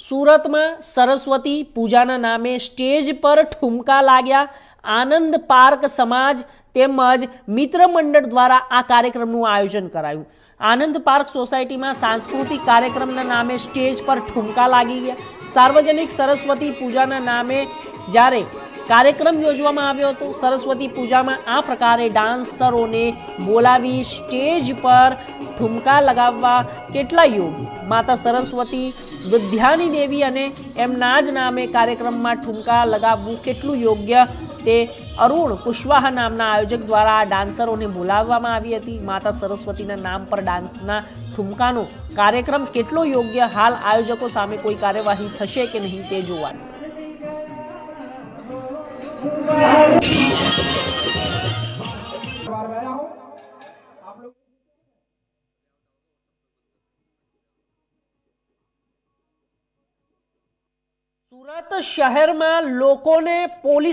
સુરતમાં સરસ્વતી પૂજાના નામે સ્ટેજ પર ઠુમકા લાગ્યા. આનંદ પાર્ક સમાજ તેમજ મિત્ર મંડળ દ્વારા આ કાર્યક્રમનું આયોજન કરાયું. આનંદ પાર્ક સોસાયટીમાં સાંસ્કૃતિક કાર્યક્રમના નામે સ્ટેજ પર ઠુમકા લાગી ગયા. સાર્વજનિક સરસ્વતી પૂજાના નામે જ્યારે કાર્યક્રમ યોજવામાં આવ્યો હતો. સરસ્વતી પૂજામાં આ પ્રકારે ડાન્સરોને બોલાવી સ્ટેજ પર ઠુમકા લગાવવા કેટલા યોગ્ય માતા સરસ્વતી, વિદ્યાની દેવી અને એમના જ નામે કાર્યક્રમમાં ઠુમકા લગાવવું કેટલું યોગ્ય? તે અરુણ કુશવાહા નામના આયોજક દ્વારા આ ડાન્સરોને બોલાવવામાં આવી હતી. માતા સરસ્વતીના નામ પર ડાન્સના ઠુમકાનો કાર્યક્રમ કેટલો યોગ્ય? હાલ આયોજકો સામે કોઈ કાર્યવાહી થશે કે નહીં તે જોવાનું बार गया हूँ आप लोग સુરત શહેરમાં લોકોને પોલીસ